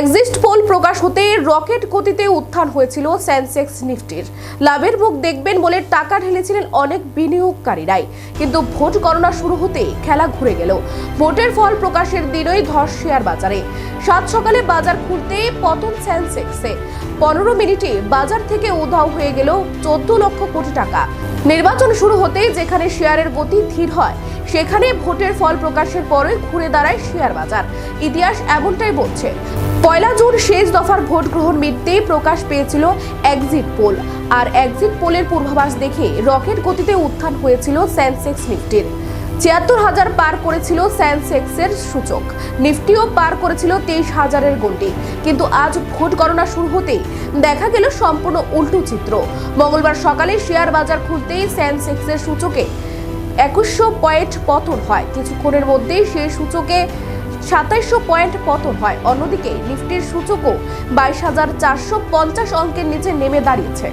Exist pole প্রকাশ হতে rocket গতিতে উত্থান হয়েছিল সেন্সেক্স নিফটির। লাভের মুখ দেখবেন বলে টাকা ঢেলেছিলেন অনেক বিনিয়োগকারীরাই। কিন্তু ভোট গণনা শুরু হতে খেলা ঘুরে গেল। ভোটের ফল প্রকাশের দিনই ধস শেয়ার বাজারে। সাত সকালে বাজার খুলতে পতন সেন্সেক্সে। পনেরো মিনিটে বাজার থেকে উধাও হয়ে গেল চোদ্দ লক্ষ কোটি টাকা। নির্বাচন শুরু হতেই যেখানে শেয়ারের গতি ধীর হয়, সেখানে ভোটের ফল প্রকাশের পরে ঘুরে দাঁড়ায় শেয়ার বাজার। ইতিহাস এমনটাই বলছে। পয়লা জুন শেষ দফার ভোট গ্রহণ মিটতেই প্রকাশ পেয়েছিল এক্সিট পোল আর এক্সিট পোলের পূর্বাভাস দেখে রকেট গতিতে উত্থান হয়েছিল সেন্সেক্স নিফটির ছিয়াত্তর হাজার পার করেছিল সেন্সেক্সের সূচক। নিফটিও পার করেছিল তেইশ হাজারের গন্ডি কিন্তু আজ ভোট গণনা শুরু হতেই দেখা গেল সম্পূর্ণ উল্টো চিত্র। মঙ্গলবার সকালে শেয়ার বাজার খুলতেই সেন্সেক্সের সূচকে একুশশো পয়েন্ট পতন হয়। কিছুক্ষণের মধ্যেই সেই সূচকে সাতাইশশো পয়েন্ট পতন হয়। অন্যদিকে নিফটির সূচকও বাইশ হাজার চারশো পঞ্চাশ অঙ্কের নিচে নেমে দাঁড়িয়েছে।